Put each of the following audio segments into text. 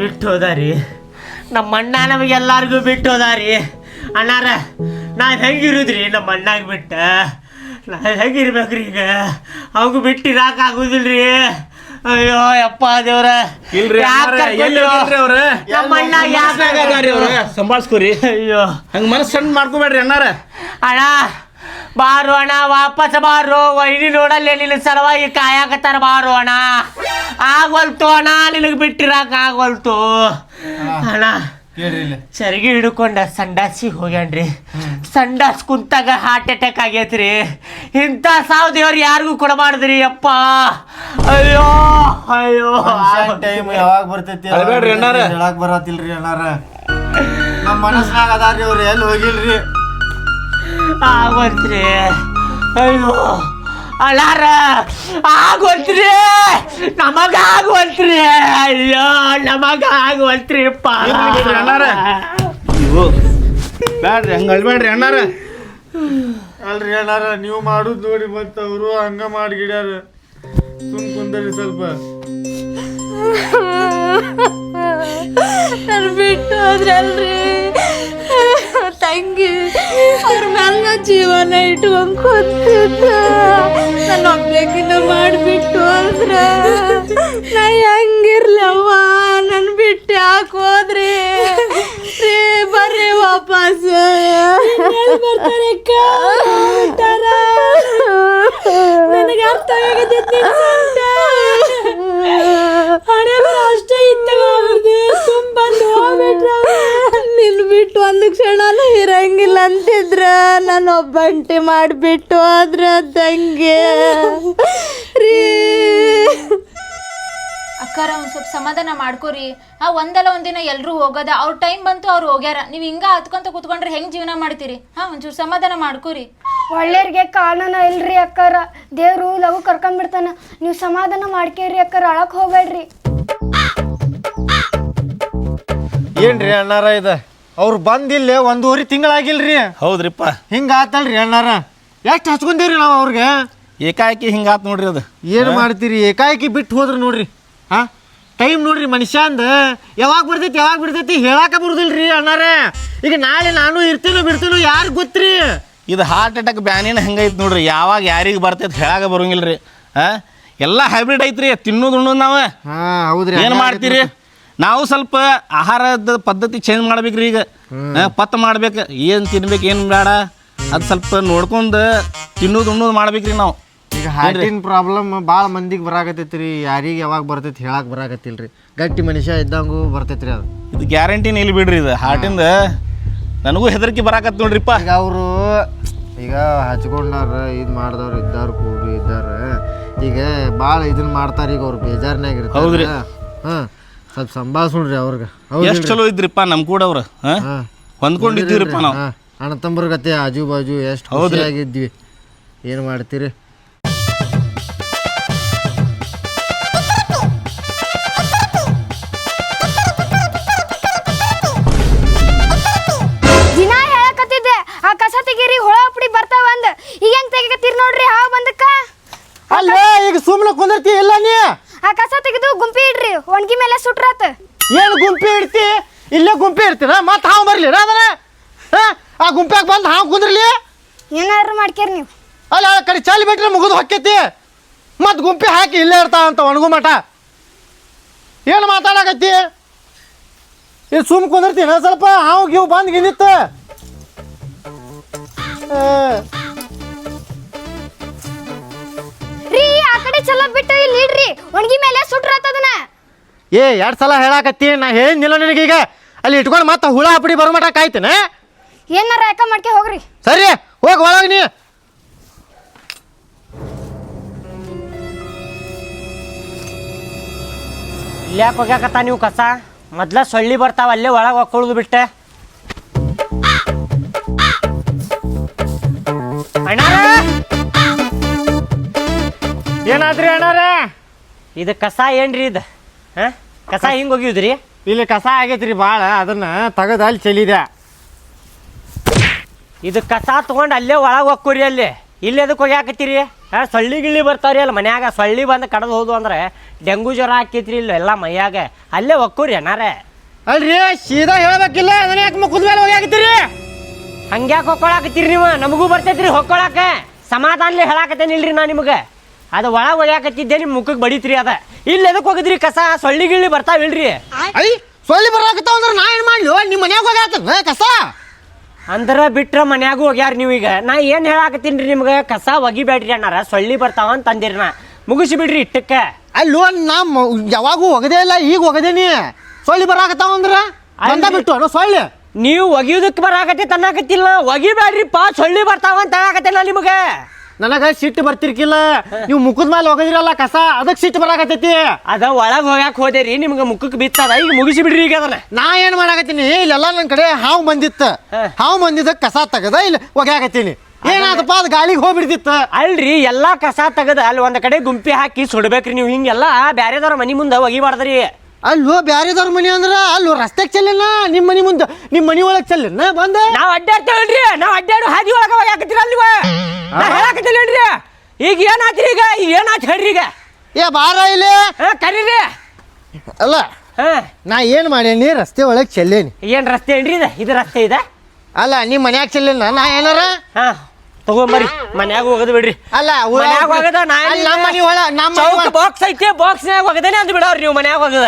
ಬಿಟ್ಟು ಹೋದಾರಿ ನಮ್ಮ ಅಣ್ಣ ನಮಗೆಲ್ಲರಿಗೂ ಬಿಟ್ಟು ಹೋದಾರಿ ಅಣ್ಣಾರ ನಾನು ಹೆಂಗಿರುದ್ರಿ ನಮ್ಮ ಅಣ್ಣಾಗ ಬಿಟ್ಟ? ನಾ ಹೆಂಗಿರ್ಬೇಕ್ರಿ ಈಗ? ಅವಾಗ ಬಿಟ್ಟು ಇರಾಕಾಗುದಿಲ್ರಿ ಅಯ್ಯೋ ಯಪ್ಪ ದೇವ್ರ. ಇಲ್ರಿ? ನಮ್ಮ ಅಣ್ಣ ಯಾಕೆ ಅವ್ರ? ಸಂಭಾಳ್ಸ್ಕೊರಿ. ಅಯ್ಯೋ. ಹಂಗ ಮನಸ್ಸು ಸಣ್ಣ ಮಾಡ್ಕೋಬೇಡ್ರಿ ಅಣ್ಣಾರ. ಅಣ್ಣ ಬಾರು ಅಣ್ಣ ವಾಪಸ್ ಬಾರು. ವೈನಿ ನೋಡಲ್ಲೇ ನಿನ್ನ ಸಲುವಾಗಿ ಕಾಯಕತ್ತಾರ ಬಾರು ಅಣ್ಣ. ಆಗ್ವಲ್ತು ಅಣ್ಣ ನಿನಗೆ ಬಿಟ್ಟಿರಾಕ ಆಗೋಲ್ತು ಅಣ್ಣ ಸರಿಗೆ ಹಿಡ್ಕೊಂಡ ಸಂಡಾಸಿ ಹೋಗ್ಯಾನ್ರಿ. ಸಂಡಾಸ್ ಕುಂತಾಗ ಹಾರ್ಟ್ ಅಟ್ಯಾಕ್ ಆಗೈತ್ರಿ ಇಂಥ ಸಾವು ದೇವ್ರು ಯಾರಿಗೂ ಕೊಡಬಾರ್ದ್ರಿ ಅಪ್ಪ. ಅಯ್ಯೋ ಅಯ್ಯೋ. ಟೈಮ್ ಯಾವಾಗ ಬರ್ತೈತಿ. ಹೇಳಕ್ ಬರತ್ತಿಲ್ರಿ ಅಣ್ಣಾರ. ನಮ್ಮ ಮನಸ್ಸಿನಾಗ ಅದಾರ್ರಿ ಅವ್ರು ಎಲ್ಲಿ ಹೋಗಿಲ್ರಿ? ಆಗೋತ್ರಿ ಅಯ್ಯೋ ಅಳಾರ ಆಗೋತ್ರಿ ನಮಗ ಆಗೋತ್ರಿ ಅಯ್ಯೋ ನಮಗ ಆಗೋತ್ರಿ ಅಣ್ಣಾರ. ಅಯ್ಯೋ ಬ್ಯಾಡ್ರಿ ಹಂಗ ಅಳ್ಬೇಡ್ರಿ ಅಣ್ಣಾರ. ಅಲ್ರಿ ಅಣ್ಣಾರ ನೀವು ಮಾಡುದ್ ನೋಡಿ ಮತ್ತೆ ಅವರು ಹಂಗ ಮಾಡಿಗಿಡ್ಯಾರ ಸುಮ್ ಕುಂದರಿ ಸ್ವಲ್ಪ. ನಾನು ಬಿಟ್ಟು ಹೋದ್ರಲ್ರಿ. ಜೀವನ ಇಟ್ಕೊಂಡ್ ಕೂತಿದ್ದ. ನನ್ನ ಒಬ್ಬೇಕಿನ ಮಾಡಿಬಿಟ್ಟು ಅಂದ್ರ ನಾ ಹೆಂಗಿರ್ಲವ್ವ? ನನ್ ಬಿಟ್ಟು ಯಾಕೆ ಹೋದ್ರಿ? ರೀ ಬರ್ರಿ ವಾಪಸ್. ನನಗೆ ಅರ್ಥ ಬರ ಅಷ್ಟೇ ಇತ್ತಾಗುತ್ತೆ ತುಂಬಾ ನಿನ್ ಬಿಟ್ಟು ಒಂದು ಕ್ಷಣನೂ ಇರಂಗಿಲ್ಲ ಅಂತಿದ್ರ ನಾನು ಒಬ್ಬಂಟಿ ಮಾಡಿಬಿಟ್ಟು ಆದ್ರೆ ತಂಗಿ ರೀ. ಅಕ್ಕಾರ ಒಂದು ಸ್ವಲ್ಪ ಸಮಾಧಾನ ಮಾಡ್ಕೋರಿ. ಆ ಒಂದಲ್ಲ ಒಂದಿನ ಎಲ್ಲರೂ ಹೋಗೋದ. ಅವ್ರ ಟೈಮ್ ಬಂತು ಅವ್ರು ಹೋಗ್ಯಾರ. ನೀವು ಹಿಂಗ ಹತ್ಕೊಂತ ಕುತ್ಕೊಂಡ್ರೆ ಹೆಂಗ್ ಜೀವನ ಮಾಡ್ತೀರಿ? ಹಾ ಒಂಚೂರು ಸಮಾಧಾನ ಮಾಡ್ಕೋರಿ. ಒಳ್ಳೆಯವ್ರಿಗೆ ಕಾನೂನ ಇಲ್ರಿ ಅಕ್ಕಾರ. ದೇವ್ರು ಲಘು ಕರ್ಕೊಂಡ್ಬಿಡ್ತಾನ ನೀವು ಸಮಾಧಾನ ಮಾಡ್ಕೇರಿ ಅಕ್ಕಾರ. ಅಳಕ್ ಹೋಗ್ಬೇಡ್ರಿ. ಏನ್ರಿ ಅಣ್ಣಾರ ಇದ? ಅವ್ರು ಬಂದಿಲ್ಲ ಒಂದೂವರೆ ತಿಂಗಳಾಗಿಲ್ರಿ. ಹೌದ್ರಿಪ್ಪ. ಹಿಂಗ ಆತಲ್ರಿ ಅಣ್ಣಾರ. ಎಷ್ಟು ಹಚ್ಕೊಂತೀವ್ರಿ ನಾವು ಅವ್ರಿಗೆ? ಏಕಾಏಕಿ ಹಿಂಗಾತ್ ನೋಡ್ರಿ ಅದು. ಏನು ಮಾಡ್ತೀರಿ? ಏಕಾಏಕಿ ಬಿಟ್ಟು ಹೋದ್ರಿ ನೋಡ್ರಿ. ಹಾ? ಟೈಮ್ ನೋಡ್ರಿ ಮನುಷ್ಯ ಅಂದ ಯಾವಾಗ ಬಿಡ್ತೈತಿ ಯಾವಾಗ ಬಿಡ್ತೈತಿ ಹೇಳಾಕ ಬರುದಿಲ್ರಿ ಅಣ್ಣಾರ. ಈಗ ನಾಳೆ ನಾನು ಇರ್ತೀನೋ ಬಿಡ್ತೀನೋ ಯಾರು ಗೊತ್ತ್ರಿ? ಇದು ಹಾರ್ಟ್ ಅಟ್ಯಾಕ್ ಬ್ಯಾನಿನ ಹೆಂಗೈತಿ ನೋಡ್ರಿ. ಯಾವಾಗ ಯಾರಿಗೆ ಬರ್ತೈತೆ ಹೇಳಾಕ ಬರೋಂಗಿಲ್ರಿ. ಹಾ? ಎಲ್ಲ ಹೈಬ್ರಿಡ್ ಐತ್ರಿ ತಿನ್ನೋದು ಉಣ್ಣೋದು ನಾವು. ಹಾ ಹೌದ್ರಿ ಏನು ಮಾಡ್ತೀರಿ? ನಾವು ಸ್ವಲ್ಪ ಆಹಾರದ ಪದ್ಧತಿ ಚೇಂಜ್ ಮಾಡ್ಬೇಕ್ರಿ ಈಗ. ಪತ್ತ ಪತ್ ಮಾಡ್ಬೇಕು. ಏನು ತಿನ್ಬೇಕು ಏನು ಬೇಡ ಅದು ಸ್ವಲ್ಪ ನೋಡ್ಕೊಂಡು ತಿನ್ನೋದು ಉಣ್ಣೋದು ಮಾಡ್ಬೇಕ್ರಿ ನಾವು. ಈಗ ಹಾರ್ಟಿನ ಪ್ರಾಬ್ಲಮ್ ಭಾಳ ಮಂದಿಗೆ ಬರಾಕತ್ತೈತ್ರಿ. ಯಾರಿಗೆ ಯಾವಾಗ ಬರ್ತೈತಿ ಹೇಳಕ್ ಬರಾಕತ್ತಿಲ್ರಿ. ಗಟ್ಟಿ ಮನುಷ್ಯ ಇದ್ದಂಗೂ ಬರ್ತೈತ್ರಿ ಅದು. ಇದು ಗ್ಯಾರಂಟಿನ ಇಲ್ಲಿ ಬಿಡ್ರಿ ಇದು. ಹಾರ್ಟಿಂದ ನನಗೂ ಹೆದರಿಕೆ ಬರಾಕತ್ ನೋಡ್ರಿಪ್ಪ. ಈಗ ಅವರು ಈಗ ಹಚ್ಕೊಂಡಾರ ಇದು ಮಾಡ್ದವ್ರು ಇದ್ದಾರ ಕೂಡಿ ಇದ್ದಾರ. ಈಗ ಭಾಳ ಇದನ್ನ ಮಾಡ್ತಾರೆ ಈಗ ಅವ್ರು ಬೇಜಾರನೇ ಹೌದ್ರಿ. ಹಾಂ ಸ್ವಲ್ಪ ಸಂಭಾಳ್ಸೋಣ್ರಿ ಅವ್ರಿಗೆ. ಎಷ್ಟು ಚಲೋ ಇದ್ರಿಪ್ಪ ನಮ್ಮ ಕೂಡ ಅವ್ರು ಹಾ? ಹಾಂ. ಹೊಂದ್ಕೊಂಡಿದ್ದೀವ್ರಿಪ್ಪ ನಾವು. ಅಣ್ಣ ತಮ್ಮರ ಗತೆ ಆಜು ಬಾಜು ಎಷ್ಟು ಹೌದಾಗಿದ್ವಿ ಏನು ಮಾಡ್ತೀರಿ? ಗುಂಪಿ ಇಡ್ತಿ? ಇಲ್ಲೇ ಗುಂಪಿ ಇರ್ತೀರ? ಮತ್ತೆ ಹಾವು ಬರಲಿ ಅದನ್ನ? ಹಾಂ? ಆ ಗುಂಪ್ಯಾಗ ಬಂದು ಹಾವು ಕುಂದ್ರಲಿ? ಏನಾದ್ರು ಮಾಡ್ಕೇರಿ ನೀವು. ಅಲ್ಲ ಆ ಕಡೆ ಚಾಲಿ ಬಿಟ್ರೆ ಮುಗಿದು ಹೊಕ್ಕೈತಿ. ಮತ್ತೆ ಗುಂಪಿ ಹಾಕಿ ಇಲ್ಲೇ ಇರ್ತಾವಂತ ಒಣಗು ಮಠ. ಏನು ಮಾತಾಡಕತ್ತಿ? ಇದು ಸುಮ್ ಕುಂದಿರ್ತೀನಿ? ಸ್ವಲ್ಪ ಹಾವು ಗೀವು ಬಂದು ಗಿಂದಿತ್ತು. ರೀ ಆ ಕಡೆ ಚಲ ಬಿಟ್ಟು ಇಲ್ಲಿ ಇಡ್ರಿ ಒಣಗಿ ಮೇಲೆ ಸುಟ್ರಾತ ಅದನ್ನ ಏ ಎರಡು ಸಲ ಹೇಳಾಕತ್ತಿ ನಾ ಹೇಳಿದ್ನಿಲ್ಲ ನಿನಗೀಗ. ಅಲ್ಲಿ ಇಟ್ಕೊಂಡು ಮತ್ತೆ ಹುಳ ಹಪ್ಪಡಿ ಬರೋ ಮಟ್ಟ ಕಾಯ್ತೇನೆ ಏನಾರ ಯಾಕ ಮಾಡ್ಕೆ ಹೋಗ್ರಿ. ಸರಿ ಹೋಗಿ ಒಳಗೆ ನೀ. ಇಲ್ಯಾಕೆ ಹೋಗ್ಯಾಕತ್ತ ನೀವು ಕಸ? ಮೊದ್ಲ ಸೊಳ್ಳಿ ಬರ್ತಾವ ಅಲ್ಲೇ ಒಳಗೆ ಹೊಕ್ಕೊಳ್ಳೋದು ಬಿಟ್ಟೆ. ಅಣ್ಣಾರ? ಏನಾದ್ರಿ ಅಣ್ಣಾರ? ಇದು ಕಸ ಏನ್ರಿ ಇದು? ಹಾ? ಕಸ ಹಿಂಗೆ ಹೋಗಿದ್ರಿ ಇಲ್ಲಿ ಕಸ ಆಗೈತ್ರಿ ಭಾಳ ಅದನ್ನ ತೆಗೆದು ಅಲ್ಲಿ ಚೆಲ್ಲಿದೆ. ಇದು ಕಸ ತಗೊಂಡು ಅಲ್ಲೇ ಒಳಗೆ ಹೊಕ್ಕೋರಿ ಅಲ್ಲಿ. ಇಲ್ಲಿ ಅದಕ್ಕೆ ಹೋಗ್ಯಾಕತ್ತೀರಿ ಹಾಂ ಸೊಳ್ಳಿ ಗಿಳ್ಳಿ ಬರ್ತಾವ್ರಿ ಅಲ್ಲಿ ಮನ್ಯಾಗ. ಸೊಳ್ಳಿ ಬಂದು ಕಡದು ಹೋದು ಅಂದ್ರೆ ಡೆಂಗು ಜ್ವರ ಹಾಕೈತ್ರಿ ಇಲ್ಲ ಎಲ್ಲ ಮೈಯಾಗ. ಅಲ್ಲೇ ಒಕ್ಕೂರಿ ಅಣ್ಣಾರೇ ಅಲ್ರಿ ಸೀದಾ ಹೇಳ್ಬೇಕಿಲ್ಲ ಅದನ್ನ ಯಾಕೆ ಮುಖದ ಮೇಲೆ ಹೋಗ್ಯಾಕತ್ತೀರಿ ಹಂಗ್ಯಾಕೆ ಹೊಕ್ಕೊಳಕತ್ತೀರಿ ನೀವು? ನಮಗೂ ಬರ್ತೈತ್ರಿ ಹೊಕ್ಕೊಳಕ. ಸಮಾಧಾನಲಿ ಹೇಳಾಕತ್ತೇನಿಲ್ರಿ ನಾ ನಿಮಗೆ. ಅದು ಒಳಗೆ ಹೊಡಿಯಾಕತ್ತಿದ್ದೆ ನಿಮ್ಮ ಮುಖಕ್ಕೆ ಬಡಿತ್ರಿ ಅದ. ಇಲ್ಲಿ ಎದಕ್ಕೆ ಹೋಗಿದ್ರಿ ಕಸ? ಸೊಳ್ಳಿ ಗಿಳ್ಳಿ ಬರ್ತಾವ ಇಲ್ರಿ ಸೊಳ್ಳಿ ಬರಾಕತ್ತಾವ ಅಂದ್ರೆ ನಾ ಏನು ಮಾಡ್ಲಿ? ನಿಮ್ಮ ಮನ್ಯಾಗ ಹೋಗ್ಯಾತನ ಕಸ? ಅಂದ್ರ ಬಿಟ್ರ ಮನ್ಯಾಗೂ ಹೋಗ್ಯಾರ ನೀವೀಗ ನಾ ಏನು ಹೇಳಾಕತ್ತೀನಿ ನಿಮ್ಗೆ? ಕಸ ಒಗಿಬೇಡ್ರಿ ಅಣ್ಣಾರ. ಸೊಳ್ಳಿ ಬರ್ತಾವ ಅಂತ ಅಂದಿರಿ ನಾ. ಮುಗಿಸಿ ಬಿಡ್ರಿ ಇಟ್ಟಕ್ಕೆ. ಅಲ್ಲೋ ನಾ ಮ- ಯಾವಾಗೂ ಒಗದೇ ಇಲ್ಲ ಈಗ ಒಗದೇನಿ ಸೊಳ್ಳಿ ಬರಾಕತ್ತಾವ ಅಂದ್ರ? ಬಂದ ಬಿಟ್ಟು ಅಣ್ಣ ಸೊಳ್ಳಿ. ನೀವು ಒಗಿಯೋದಕ್ಕೆ ಬರಾಕತ್ತಿ ತನ್ನಾಕತ್ತಿಲ್ಲ. ಪಾ ಸೊಳ್ಳಿ ಬರ್ತಾವ ಅಂತ ಹೇಳಾಕತ್ತೆ ನಾನು ನಿಮಗೆ. ನನಗ ಸಿಟ್ಟು ಬರ್ತಿರ್ಕಿಲ್ಲ. ನೀವು ಮುಖದ ಮೇಲೆ ಹೋಗದಿರಲ್ಲ ಕಸ ಅದಕ್ಕೆ ಸಿಟ್ಟು ಬರಾಕತ್ತೈತಿ. ಅದ ಒಳಗೆ ಹೋಗ್ಯಾಕ ಹೋದೇರಿ ನಿಮ್ಗೆ ಮುಖಕ್ಕೆ ಬಿತ್ತದ ಈಗ ಮುಗಿಸಿ ಬಿಡ್ರಿ ಈಗ ಅದನ್ನ. ನಾ ಏನ್ ಮಾಡಾಕತ್ತೀನಿ? ಇಲ್ಲೆಲ್ಲ ನನ್ನ ಕಡೆ ಹಾವು ಬಂದಿತ್ತ. ಹಾವು ಬಂದಿದ್ದ ಕಸ ತೆಗದ ಇಲ್ಲಿ ಒಗ್ಯಾಕತ್ತೀನಿ. ಏನಾದಪ್ಪ ಅದು ಗಾಳಿಗೆ ಹೋಗ್ಬಿಡ್ತಿತ್ತ. ಅಲ್ರಿ ಎಲ್ಲಾ ಕಸ ತೆಗದ ಅಲ್ಲಿ ಒಂದ್ ಕಡೆ ಗುಂಪಿ ಹಾಕಿ ಸುಡ್ಬೇಕ್ರಿ ನೀವು ಹಿಂಗೆಲ್ಲ. ಬ್ಯಾರೆದವ್ರ ಮನಿ ಮುಂದೆ ಒಗಿಬಾರ್ದ್ರಿ ಅಲ್ಲೋ ಬ್ಯಾರೆದವ್ರ ಮನೆ ಅಂದ್ರ ಅಲ್ಲೋ ರಸ್ತೆಗೆ ಚೆಲ್ಲಿನ? ನಿಮ್ಮ ಮನೆ ಮುಂದೆ ನಿಮ್ಮ ಮನೆ ಒಳಗೆ ಚೆಲ್ಲಿನ? ಬಂದ? ನಾವ್ ಅಡ್ಡಾಡ್ತೇವಲ್ರಿ ನಾವ್ ಅಡ್ಡಾಡು ಹಾದಿ ಒಳಗ ಒಗ್ಯಾಕತ್ತೀರ ಅಲ್ವ ನಾ ಹೇಳಾಕತ್ತಿಲ್ಲೇನ್ರಿ ಈಗ ಏನಾತ್ರಿ ಈಗ? ಈಗ ಏನಾತ್ ಹೇಳ್ರಿ ಈಗ? ಏ ಬಾರ ಇಲ್ಲಿ. ಹಾ ಕರೀರಿ. ಅಲ್ಲ ಹಾ. ನಾ ಏನ್ ಮಾಡೇನಿ ರಸ್ತೆ ಒಳಗೆ ಚೆಲ್ಲೇನಿ. ಏನ್ ರಸ್ತೆ ಏನ್ರಿ ಇದು? ಇದು ರಸ್ತೆ ಇದೆ? ಅಲ್ಲ ನಿಮ್ಮ ಮನ್ಯಾಗ ಚೆಲ್ಲಿನ? ನಾ ಏನಾರ? ಹಾ. ತಗೊಂಬರ್ರಿ ಮನ್ಯಾಗ ಹೋಗದ್ ಬಿಡ್ರಿ. ಅಲ್ಲ ಮನ್ಯಾಗ ಹೋಗದ ನಮ್ಮ ಮನಿ ಒಳ ನಮ್ಮ ಬಾಕ್ಸ್ ಐತಿ ಬಾಕ್ಸ್ನ್ಯಾಗ ಹೋಗದೇನೆ ಅಂದ್ ಬಿಡವ್ರಿ ನೀವು ಮನ್ಯಾಗ ಹೋಗದ.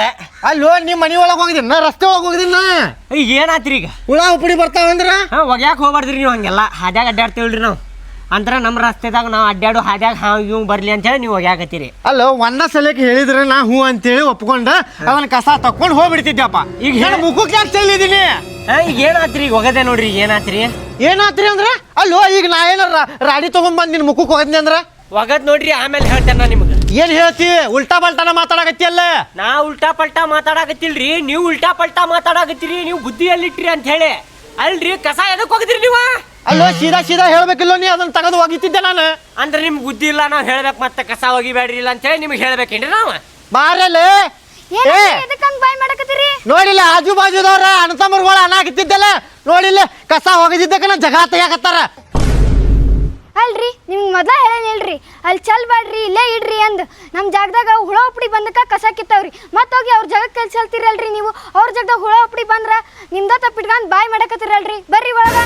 ಅಲ್ಲೋ ನಿಮ್ಮ ಮನಿ ಒಳಗೆ ಹೋಗಿದ್ದೀನಿ ನಾ ರಸ್ತೆ ಒಳಗೆ ಹೋಗಿದ್ದೀನಿ ಏನಾತ್ರಿ ಈಗ? ಹುಳ ಉಪಡಿ ಬರ್ತಾವಂದ್ರ ಹಾ ಒಗ್ಯಾಕ ಹೋಗ್ಬಾರ್ದ್ರಿ ನೀವು ಹಂಗೆಲ್ಲ. ಹಾದ್ಯಾಗ ಅಡ್ಡಾಡ್ತೇವಲ್ರಿ ನಾವು. ಅಂದ್ರ ನಮ್ಮ ರಸ್ತೆದಾಗ ನಾವು ಅಡ್ಡಾಡು ಹಾದ್ಯಾಗ ಹಾ ಇವ್ ಬರ್ಲಿ ಅಂತೇಳಿ ನೀವು ಒಗ್ಯಾಕತ್ತೀರಿ ಅಲ್ಲ ಒಂದ ಸಲಕ್ಕೆ ಹೇಳಿದ್ರೆ ನಾ ಹೂ ಅಂತೇಳಿ ಒಪ್ಕೊಂಡ ಅವನ ಕಸ ತಕೊಂಡ್ ಹೋಗ್ಬಿಡ್ತಿದ್ದೆಪ್ಪ ಈಗ ಹೇಳ. ಮುಖಕ್ಕೆ ಯಾಕೆ ಚೆಲ್ಲಿದ್ದೀನಿ ಈಗ ಏನಾತ್ರಿ? ಈಗ ಹೋಗದೆ ನೋಡ್ರಿ ಈಗ ಏನಾತ್ರಿ? ಏನಾತ್ರಿ ಅಂದ್ರ? ಅಲ್ಲೋ ಈಗ ನಾ ಏನಾರ ರಾಡಿ ತಗೊಂಡ್ ಬಂದ್ ನಿನ್ ಮುಖಕ್ಕೆ ಹೋಗದ್ನಿ ಅಂದ್ರ? ಒಗದ್ ನೋಡ್ರಿ ಆಮೇಲೆ ಹೇಳ್ತೇನೆ ನಾ ನಿಮ್ಗೆ. ಏನ್ ಹೇಳ್ತಿ? ಉಲ್ಟಾ ಪಲ್ಟಾನ ಮಾತಾಡಕತ್ತಿ ಅಲ್ಲ? ನಾ ಉಲ್ಟಾ ಪಲ್ಟಾ ಮಾತಾಡಕತ್ತಿಲ್ರಿ ನೀವು ಉಲ್ಟಾ ಪಲ್ಟಾ ಮಾತಾಡಕತ್ತೀರಿ ನೀವು ಬುದ್ಧಿ ಎಲ್ಲಿಟ್ರಿ ಅಂತ ಹೇಳಿ. ಅಲ್ರಿ ಕಸ ಎದಕ್ ಹೋಗಿದ್ರಿ ನೀವು? ಅಲ್ಲೋ ಸೀದಾ ಸೀದಾ ಹೇಳ್ಬೇಕಿಲ್ಲ ನೀ ಅದನ್ನ ತಗದು ಹೋಗಿತ್ತಿದ್ದೆ ನಾನು. ಅಂದ್ರೆ ನಿಮ್ಗೆ ಬುದ್ಧಿ ಇಲ್ಲ ನಾವು ಹೇಳ್ಬೇಕು ಮತ್ತೆ ಕಸ ಒಗಿಬೇಡ್ರಿ ಇಲ್ಲ ಅಂತ ಹೇಳಿ ನಿಮ್ಗೆ ಹೇಳ್ಬೇಕೇನ್ರಿ ನಾವು? ಬಾರಲ್ಲೇ ಬಾಯ್ ಮಾಡಕತ್ತೀರಿ? ನೋಡಿಲ್ಲ ಆಜು ಬಾಜುದವ್ರ ಅಣ್ಣತಮ್ಮರುಗಳ ಅನ್ನಾಕತ್ತಿದ್ದಲ್ಲ ನೋಡಿಲ್ಲ ಕಸ ಹೋಗದಿದ್ದಕ್ಕ ನಾ ಜಗ ತೆಗಿಯಾಕತ್ತಾರ ಅಲ್ರಿ ನಿಮ್ಗೆ ಮೊದಲ ಹೇಳೇನಿಲ್ರಿ ಅಲ್ಲಿ ಚಲ್ ಬ್ಯಾಡ್ರಿ ಇಲ್ಲೇ ಇಡ್ರಿ ಅಂದ್. ನಮ್ಮ ಜಾಗದಾಗ ಹುಳ ಉಪ್ಪಡಿ ಬಂದಕ್ಕ ಕಸ ಕಿತ್ತವ್ರಿ. ಮತ್ತೆ ಹೋಗಿ ಅವ್ರ ಜಾಗಕ್ಕೆ ಕೆಲ್ಸ ಹೇಳ್ತಿರಲ್ರಿ ನೀವು. ಅವ್ರ ಜಾಗದಾಗ ಹುಳ ಉಪ್ಪಡಿ ಬಂದ್ರ ನಿಮ್ದ ತಪ್ಪಿಟ್ಕೊಂಡ್ ಬಾಯ್ ಮಾಡಕತ್ತಿರಲ್ರಿ. ಬರ್ರಿ ಒಳಗ.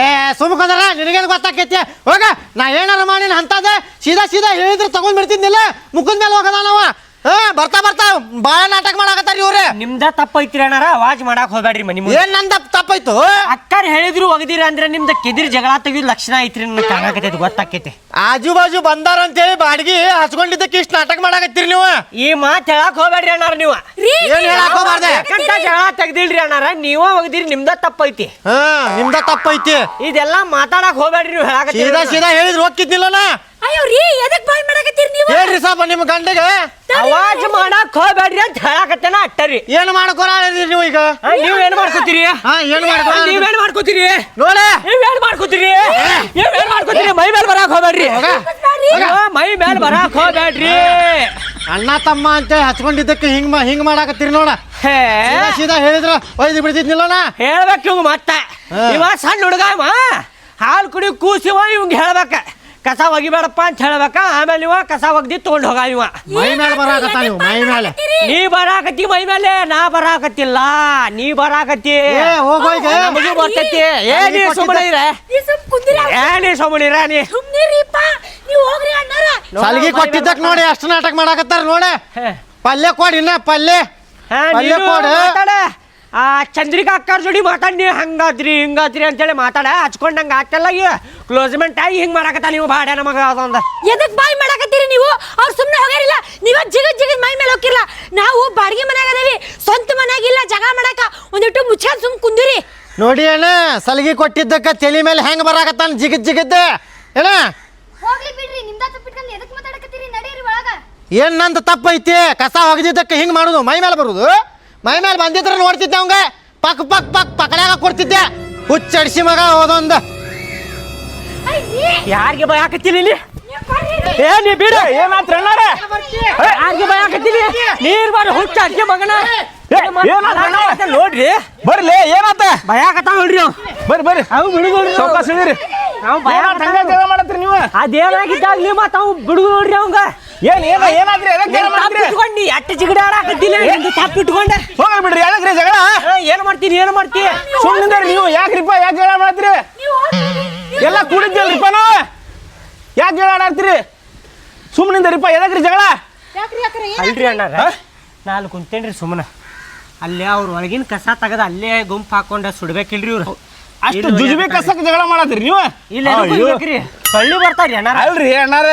ಏ ಸುಮ್ಕಂದ್ರ ನಿನಗೇನು ಗೊತ್ತಾಕೈತಿ? ಹೋಗ ನಾ ಏನಾರ ಮಾಡಿನ ಅಂತದ ಸೀದಾ ಸೀದಾ ಹೇಳಿದ್ರೆ ತಗೊಂಡ್ ಬಿಡ್ತಿದ್ನಿಲ್ಲ. ಮುಖದ ಮೇಲೆ ಹೋಗದ ನಾವ. ಹಾ ಬರ್ತಾ ಬರ್ತಾ. ಬಾಳ ನಾಟಕ ಮಾಡಾಕತ್ತಾರ ಇವ್ರೆ. ನಿಮ್ದ ತಪ್ಪೈತ್ರಿ ಅಣ್ಣಾರ ವಾಜ್ ಮಾಡಕ್ ಹೋಗ್ಬೇಡ್ರಿ ಮನಿ ಮುಂದೆ. ಏನ್ ನಂದ ತಪ್ಪಾಯ್ತು ಅಕ್ಕಾರ ಹೇಳಿದ್ರು ಒಗದಿರ ಅಂದ್ರೆ ನಿಮ್ದ ಕೆದಿರ್ ಜಗಳ ತೆಗಿದ್ ಲಕ್ಷಣ ಐತ್ರಿ ನನ್ನ ಕಾಣಕತ್ತೈತಿ ಗೊತ್ತಾಕೈತಿ. ಆಜು ಬಾಜು ಬಂದಾರ ಅಂತೇಳಿ ಬಾಡಿಗೆ ಹಚ್ಕೊಂಡಿದ್ದಕ್ಕೆ ಇಷ್ಟು ನಾಟಕ ಮಾಡಾಕತ್ತೀರಿ ನೀವು? ಈ ಮಾತ್ ಹೇಳಕ್ ಹೋಗ್ಬೇಡ್ರಿ ಅಣ್ಣಾರ ನೀವು. ಏನ್ ಹೇಳಕ್ ಹೋಗ್ಬಾರ್ದೆ? ಯಾಕಂತ ಜಗಳ ತೆಗ್ದಿಲ್ರಿ ಅಣ್ಣಾರ ನೀವ ಒಗದಿರಿ ನಿಮ್ದ ತಪ್ಪೈತಿ. ಹಾ ನಿಮ್ದ ತಪ್ಪೈತಿ. ಇದೆಲ್ಲ ಮಾತಾಡಕ್ ಹೋಗ್ಬೇಡ್ರಿ ನೀವು ಹೇಳಕತ್ತೀರಿ. ಸೀದಾ ಸೀದಾ ಹೇಳಿದ್ರು ಹೋಗಿದ್ನಿಲ್ಲ ನಾ ಅಯ್ಯೋ ರೀ ಎದಕ್ ಬಾಯ್ ಮಾಡಕತ್ತೀರಿ ನೀವು? ಹೇಳ್ರಿ ಸಾಪ ನಿಮ್ಮ ಗಂಡಗೆ? ಅವಾಜ್ ಮಾಡಕ್ ಹೋಗ್ಬೇಡ್ರಿ ಅಂತ ಹೇಳಕತ್ತೇನ ಅಟ್ಟರಿ. ಏನ್ ಮಾಡ್ಕೊರ ನೀವು ಈಗ? ನೀವ್ ಏನ್ ಮಾಡ್ಕೋತೀರಿ? ಹಾ ಏನ್ ಮಾಡ್ಕೊರ ನೀವೇನ್ ಮಾಡ್ಕೋತೀರಿ? ನೋಡೆ. ನೀವೇನ್ ನೀವ್ ನೀವೇನ್ ಮಾಡ್ಕೋತೀರಿ? ಮೈ ಮೇಲೆ ಬರಾಕ್ ಹೋಗ್ಬೇಡ್ರಿ. ಅಯ್ಯೋ, ಮೈ ಮೇಲೆ ಬರಾಕ್ ಹೋಗ್ಬೇಡ್ರಿ. ಅಣ್ಣ ತಮ್ಮ ಅಂತ ಹಚ್ಕೊಂಡಿದ್ದಕ್ಕೆ ಹಿಂಗ್ ಮಾ- ಹಿಂಗ್ ಮಾಡಾಕತ್ತೀರಿ ನೋಡ. ಹೇ. ಸೀದಾ ಸೀದಾ ಹೇಳಿದ್ರ ಒಯ್ದು ಬಿಡ್ತಿದ್ನಿಲ್ಲ ನಾ ಹೇಳ್ಬೇಕು ಇವ್ ಮತ್ತ. ಹಾ. ಇವ ಸಣ್ಣ ಹುಡುಗ ಇವ ಹಾಲು ಕುಡಿ ಕೂಸಿವ ಇವಂಗ ಹೇಳ್ಬೇಕ. ಕಸ ಒಗಿಬೇಡಪ್ಪ ಅಂತ ಹೇಳ್ಬೇಕ. ಆಮೇಲೆ ಇವ ಕಸ ಒಗ್ದಿ ತಗೊಂಡ್ ಹೋಗ ಇವ. ಮೈ ಮೇಲೆ ಬರಾಕತ್ತ ನೀವು? ಮೈ ಮೇಲೆ ನೀ ಬರಾಕತ್ತಿ ಮೈ ಮೇಲೆ ನಾ ಬರಾಕತ್ತಿಲ್ಲ. ನೀ ಬರಾಕತ್ತಿ. ಏ ಹೋಗೋ ಈಗ ನಮಗೂ ಬರ್ತೈತಿ. ಏ ನೀ ಸುಮ್ಮನೆ ಇರ. ನೀವ್ ಏ ನೀ ಸುಮ್ಮನೆ ನೀ. ಸಲ್ಗಿ ಕೊಟ್ಟಿದ್ದಕ್ ನೋಡಿ ಅಷ್ಟು ನಾಟಕ ಮಾಡಾಕತ್ತಾರ ನೋಡೆ. ಪಲ್ಯ ಕೊಡಿ ಇನ್ನ ಪಲ್ಯ. ಹಾ, ಪಲ್ಯ ಕೊಡು. ಆ ಚಂದ್ರಿಕಾ ಅಕ್ಕಾರ ಜೋಡಿ ಮಾತಾಡಿ ನೀವು ಹಂಗಾದ್ರಿ ಹಿಂಗಾದ್ರಿ ಅಂತೇಳಿ ಮಾತಾಡ ಹಚ್ಕೊಂಡಂಗ ಆಗ್ತಲ್ಲ ಕ್ಲೋಸ್ಮೆಂಟ್ ಆಗಿ ಹಿಂಗ್ ಮಾಡಾಕತ್ತ ನೀವು ಬಾಡ ನಮಗ ಅದೊಂದ. ಎದಕ್ ಬಾಯ್ ಮಾಡಕತ್ತೀರಿ ನೀವು? ಅವ್ರು ಸುಮ್ನೆ ಹೋಗ್ಯಾರಿಲ್ಲ? ನೀವ ಜಿಗದ್ ಜಿಗದ್ ಮೈ ಮೇಲೆ ಹೋಗಿಲ್ಲ ನಾವು ಬಾಡಿಗೆ ಮನ್ಯಾಗ ಅದೇವಿ. ಸ್ವಂತ ಮನ್ಯಾಗಿಲ್ಲ ಜಾಗ ಮಾಡಾಕ. ಒಂದಿಟ್ಟು ಮುಚ್ಚಾ ಸುಮ್ ಕುಂದಿರಿ. ನೋಡಿ ಅಣ್ಣ ಸಲಗಿ ಕೊಟ್ಟಿದ್ದಕ್ಕ ತಲೆ ಮೇಲೆ ಹೆಂಗ್ ಬರಾಕತ್ತಾನ ಜಿಗದ್ ಜಿಗದ್ದ ಏನ? ಹೋಗ್ಲಿ ಬಿಡ್ರಿ ನಿಮ್ದ ತಪ್ಪಿಟ್ಕೊಂಡು ಎದಕ್ ಮಾತಾಡಕತ್ತೀರಿ? ನಡೀರಿ ಒಳಗ. ಏನ್ ನಂದು ತಪ್ಪೈತಿ ಕಸ ಒಗದಿದ್ದಕ್ಕೆ ಹಿಂಗ್ ಮಾಡುದು? ಮೈ ಮೇಲೆ ಬರುದು? ಮೈ ಮೇಲೆ ಬಂದಿದ್ರೆ ನೋಡ್ತಿದ್ದೆ ಅವಂಗ. ಪಕ್ ಪಕ್ ಪಕ್ ಪಕಡ್ಯಾಗ ಕೊಡ್ತಿದ್ದೆ. ಹುಚ್ಚಡಿಸಿ ಮಗ ಹೋದೊಂದು. ಯಾರಿಗೆ ಭಯ ಹಾಕತ್ತಿಲ್ಲ ಇಲ್ಲಿ ಏ ನೀ ಬಿಡು. ಏನಾತ್ರ ಯಾರಿಗೆ ಭಯ ಹಾಕತ್ತಿಲ್ಲ ನೀರ್ ಬಾರಿ ಹುಚ್ಚ ಅಡಿಕೆ ಮಗನ? ನೋಡ್ರಿ. ಬರ್ಲಿ ಏನಾತ? ಭಯ ಹಾಕತ್ತಾವ ನೋಡ್ರಿ ಅವ್. ಬರ್ರಿ ಬರ್ರಿ. ಅವು ಬಿಡುದು ಇಳಿರಿ ನಾವು ಭಯ ಮಾಡತ್ರಿ ನೀವು? ಅದೇನಾಗಿದ್ದಾಗ ಮಾಡತ್ರಿ ನೀವು ಮತ್ತ ಅವ್ ಬಿಡುದು ನೋಡ್ರಿ ಅವಂಗ? ಏನ್ ಏನ ಏನಾದ್ರಿ ಎದಕ್ ಜಗಳ ಮಾಡತ್ರಿ? ಇಟ್ಕೊಂಡು ಎಟ್ಟು ಜಿಗಡಾಡಕತ್ತಿಲ್ಲ ತಪ್ಪು ಇಟ್ಕೊಂಡೆ ಹೋಗ್ಲಿ ಬಿಡ್ರಿ ಎದಕ್ರಿ ಜಗಳ? ಏನ್ ಮಾಡ್ತೀನಿ ಏನ್ ಮಾಡ್ತಿ? ಸುಮ್ಮನೆ ನೀವು ಯಾಕ್ರಿಪ್ಪ ಯಾಕೆ ಜಗಳ ಮಾಡತ್ರಿ? ಎಲ್ಲ ಕೂಡಿದ್ದೇವಲ್ರಿಪ್ಪ ನಾವು ಯಾಕೆ ಜಗಳ ಆಡತ್ರಿ ಸುಮ್ಮನಿಂದರಿಪ್ಪ ಎದಕ್ರಿ ಜಗಳ? ಅಲ್ರಿ ಅಣ್ಣಾರ ನಾನು ಕುಂತೇನ್ರಿ ಸುಮ್ಮನ ಅಲ್ಲೇ ಅವ್ರ ಒಳಗಿನ ಕಸ ತೆಗದ ಅಲ್ಲೇ ಗುಂಪು ಹಾಕೊಂಡ ಸುಡ್ಬೇಕಿಲ್ರಿ ಇವ್ರು. ಅಷ್ಟು ಜುಜುಬಿ ಕಸಕ್ಕೆ ಜಗಳ ಮಾಡಿ ನೀವು? ಇಲ್ಲ. ಸಳ್ಳಿ ಬರ್ತಾರಿ ಅಣ್ಣಾರ ಅಲ್ರಿ ಅಣ್ಣಾರ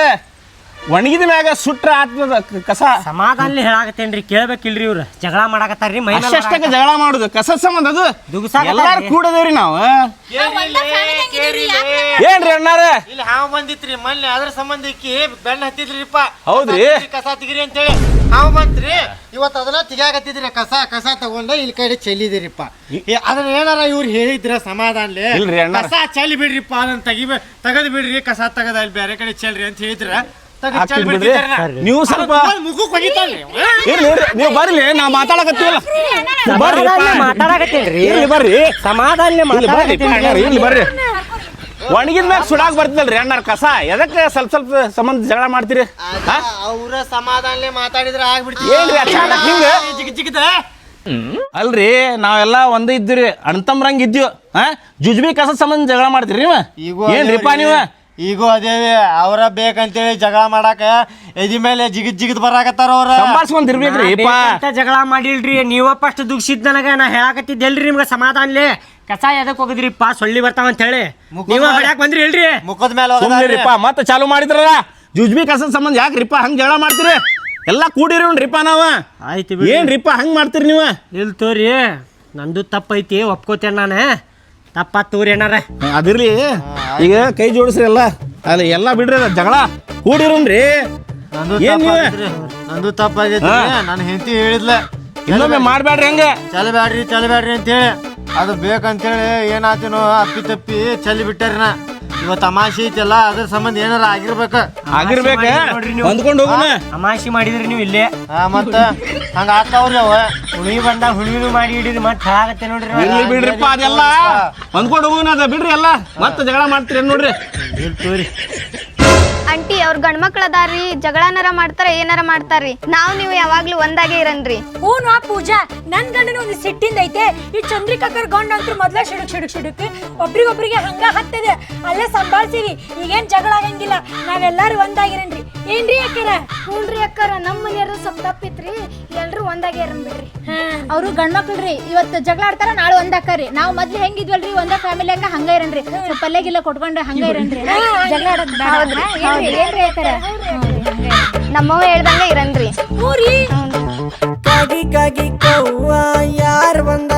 ಒಣಗಿದ ಮ್ಯಾಗ ಸುಟ್ರ ಆತ್ಮದ ಕಸ. ಸಮಾಧಾನ ಹೇಳಾಕತ್ತೇನ್ರಿ ಕೇಳ್ಬೇಕಿಲ್ರಿ ಇವ್ರ. ಜಗಳ ಮಾಡಾಕತ್ತಾರ್ರಿ ಮೈ ಮೇಲೆ ಅಷ್ಟಕ್ಕೆ ಜಗಳ ಮಾಡುದು. ಕಸ ಸಂಬಂಧ ಅದು. ದುಗುಸಾಕತ್ತಾರ್ರಿ. ಎಲ್ಲಾರು ಕೂಡದೇವ್ರಿ ನಾವು ಏನ್ರಿ ಅಣ್ಣಾರ? ಇಲ್ಲಿ ಹಾವು ಬಂದಿತ್ರಿ ಮೊನ್ನೆ ಅದ್ರ ಸಂಬಂಧಕ್ಕೆ ಬೆಣ್ಣ ಹತ್ತಿದ್ರಿಪ್ಪ. ಹೌದ್ರಿ? ಕಸ ತೆಗಿರಿ ಅಂತೇಳಿ. ಹಾವು ಬಂತ್ರಿ ಇವತ್ತು ಅದನ್ನ ತೆಗಿಯಾಕತ್ತಿದ್ರಿ ಕಸ ಕಸ ತಗೊಂಡ ಇಲ್ಲಿ ಕಡೆ ಚೆಲ್ಲಿದಿರಿಪ್ಪ. ಏ, ಅದನ್ನ ಏನಾರ ಇವ್ರು ಹೇಳಿದ್ರ ಸಮಾಧಾನ್ಲೆ? ಇಲ್ರಿ ಅಣ್ಣ. ಕಸ ಚೆಲ್ಲಿ ಬಿಡ್ರಿಪ್ಪ ಅದನ್ನ ತೆಗಿಬೇ ತೆಗದ್ ಬಿಡ್ರಿ ಕಸ ತೆಗದ ಅಲ್ಲಿ ಬೇರೆ ಕಡೆ ಚೆಲ್ರಿ ಅಂತ ಹೇಳಿದ್ರ. ನೀವು ಸ್ವಲ್ಪ ಇರ್ಲಿ ಇರ್ಲಿ ನೀವು ಬರ್ಲಿ ನಾ ಮಾತಾಡಕತ್ತೀವಲ್ಲ ಬರ್ರಿ ಸಮಾಧಾನ ಇಲ್ಲಿ ಬರ್ರಿ ಸಮಾಧಾನ ಇಲ್ಲಿ ಬರ್ರಿ ಇಲ್ಲಿ ಬರ್ರಿ ಒಣಗಿದ ಮ್ಯಾಗ ಸುಡಾಕ್ ಬರ್ತದಲ್ರಿ ಅಣ್ಣಾರ ಕಸ ಎದಕ್ಕೆ ಸ್ವಲ್ಪ ಸ್ವಲ್ಪ ಸಂಬಂಧ ಜಗಳ ಮಾಡ್ತೀರಿ? ಅವ್ರ ಸಮಾಧಾನಲೇ ಮಾತಾಡಿದ್ರೆ ಆಗ್ಬಿಡ್ತೀವಿ ಏನ್ರಿ ಅಚಾನಕ್ ಹಿಂಗ ಜಿಗ್ ಅಲ್ರಿ ನಾವೆಲ್ಲ ಒಂದೇ ಇದ್ದೀರಿ ಅಣ್ತಮ್ರಂಗ್ ಇದ್ದೀವಿ ಹಾ ಜುಜ್ಬಿ ಕಸ ಸಂಬಂಧ ಜಗಳ ಮಾಡ್ತೀರಿ ನೀವು ಏನು ಏನ್ರಿಪ್ಪ ನೀವು ಈಗೂ ಅದೇವಿ ಅವರ ಬೇಕಂತೇಳಿ ಜಗಳ ಮಾಡಾಕ ಎದಿ ಮೇಲೆ ಜಿಗಿದ್ ಜಿಗಿದ್ ಬರಾಕತ್ತಾರ ಅವ್ರ. ಸಂಭಾಳ್ಸ್ಕೊಂಡ್ ಇರ್ಬೇಕ್ರಿ ಇಪ್ಪ ಬೇಕಂತ ಜಗಳ ಮಾಡಿಲ್ರಿ ನೀವ ಫಸ್ಟ್ ದುಗ್ಸಿದ್ ನನಗ ನಾ ಹೇಳಾಕತ್ತಿದ್ದೆಲ್ರಿ ನಿಮ್ಗೆ ಸಮಾಧಾನ್ಲಿ ಕಸ ಎದಕ್ ಹೋಗಿದ್ರಿಪ್ಪ ಸೊಳ್ಳಿ ಬರ್ತಾವ ಅಂತ ಹೇಳಿ ನೀವ ಹೊಡ್ಯಾಕ್ ಬಂದ್ರಿ ಇಲ್ರಿ. ಮುಖದ ಮೇಲೆ ಮತ್ತೆ ಚಾಲು ಮಾಡಿದ್ರಲ್ಲ? ಜುಜ್ಬಿ ಕಸದ ಸಂಬಂಧ ಯಾಕ್ರಿಪ್ಪ ಹಂಗ್ ಜಗಳ ಮಾಡ್ತೀರಿ? ಎಲ್ಲ ಕೂಡಿರೋಣ್ರಿಪ್ಪ ನಾವ. ಆಯ್ತು ಏನ್ರಿಪ್ಪ ಹಂಗ್ ಮಾಡ್ತೀರಿ ನೀವು? ಇಲ್ ತೋರಿ ನಂದು ತಪ್ಪೈತಿ ಒಪ್ಕೋತೇನೆ ನಾನು. ತಪ್ಪ ತೂರಿ ಏನಾರ ಅದಿರ್ಲಿ ಈಗ ಕೈ ಜೋಡಿಸ್ರಿ ಎಲ್ಲ. ಅಲ್ಲ ಎಲ್ಲ ಬಿಡ್ರಿ ಅದ ಜಗಳ. ಕೂಡಿರೋಣ್ರಿ ನಂದು ಏನ್ ನೀವು? ತಪ್ಪಾಗೈತ್ರಿ. ನಂದು ತಪ್ಪಾಗೈತಿ ಹಾ. ನನ್ನ ಹೆಂಡತಿ ಹೇಳಿದ್ಲ. ಇನ್ನೊಮ್ಮೆ ಮಾಡ್ಬೇಡ್ರಿ ಹಂಗ. ಚಲಬೇಡ್ರಿ ಚಲಬೇಡ್ರಿ ಅಂತೇಳಿ. ಅದು ಬೇಕಂತೇಳಿ ಏನಾತಿನೋ ಅಪ್ಪಿ ತಪ್ಪಿ ಚಲಿ ಬಿಟ್ಟಾರಿ ನಾ ಇವತ್ತು ತಮಾಷೆ ಐತಲ್ಲ ಅದ್ರ ಸಂಬಂಧ ಏನಾರ ಆಗಿರ್ಬೇಕ. ಆಗಿರ್ಬೇಕ. ಹೊಂದ್ಕೊಂಡು ಹೋಗೋಣ ಅಮಾಶಿ ಮಾಡಿದ್ರಿ ನೀವು ಇಲ್ಲಿ. ಹಾ ಮತ್ತ? ಹಂಗ ಆಗ್ತಾವ್ರಿ ಅವ. ಹುಳಿ ಬಂದಾಗ ಹುಳಿನೂ ಮಾಡಿ ಹಿಡಿದ್ರಿ ಮತ್ತೆ ಆಗತ್ತೆ ನೋಡ್ರಿ ಇಲ್ಲಿ ಇರ್ಲಿ ಬಿಡ್ರಿಪ್ಪ ಅದೆಲ್ಲ. ಹೊಂದ್ಕೊಂಡು ಹೋಗೋಣ ಅದ ಬಿಡ್ರಿ ಎಲ್ಲ. ಮತ್ತೆ ಜಗಳ ಮಾಡ್ತೀರಿ ನೋಡ್ರಿ? ತೋರಿ ಆಂಟಿ ಅವ್ರ ಗಂಡ್ಮಕ್ಳು ಅದಾರ್ರಿ. ಜಗಳನಾರ ಮಾಡ್ತಾರ ಏನಾರ ಮಾಡ್ತಾರ್ರಿ. ನಾವು ನೀವು ಯಾವಾಗ್ಲೂ ಒಂದಾಗೆ ಇರನ್ರಿ. ಹ್ಞೂ ಪೂಜಾ? ನನ್ ಗಂಡನ ಒಂದು ಸಿಟ್ಟಿಂದ ಐತೆ. ಈ ಚಂದ್ರಿಕಾಕರ್ ಗಂಡ ಅಂತೂ ಮೊದ್ಲ ಶಿಡುಕ್ ಶಿಡುಕ್ ಶಿಡುಕ್. ಒಬ್ರಿಗೊಬ್ರಿಗೆ ಹಂಗ ಹತ್ತದೆ. ಅಲ್ಲೇ ಸಂಭಾಳ್ಸಿವಿ ಈಗೇನ್ ಜಗಳ ಆಗಂಗಿಲ್ಲ. ನಾವೆಲ್ಲಾರು ಒಂದಾಗಿರನ್ರಿ. ಏನ್ರಿ ಅಕ್ಕರ? ಹ್ಞೂನ್ರಿ ಅಕ್ಕರ ನಮ್ಮ ಮನೆಯವರು ಸ್ವಲ್ಪ ತಪ್ಪಿತ್ರಿ ಎಲ್ರು ಒಂದಾಗೆ ಇರನ್ ಬಿಡ್ರಿ ಅವರು ಗಂಡ್ಮಕ್ಳ್ರಿ ಇವತ್ತು ಜಗಳ ಆಡ್ತಾರ ನಾಳೆ ಒಂದಾಕರಿ ನಾವು ಮೊದ್ಲು ಹೆಂಗಿದ್ವಲ್ರಿ ಒಂದ ಫ್ಯಾಮಿಲಿ ಹಂಗ ಹಂಗ ಇರನ್ರಿ. ಪಲ್ಲೆಗಿಲ್ಲ ಕೊಟ್ಕೊಂಡ್ರೆ ಹಂಗ ಇರನ್ರಿ. ಜಗಳ ಆಡೋದ್ ಬೇಡ. ಹೌದ್ರಿ ಏನ್ರಿ ನಮ್ಮವ ಹೇಳ್ದಂಗ ಇರನ್ರಿ. ಕಾಗಿ ಕಾಗಿ ಕವ್ವ ಯಾರು ಬಂದ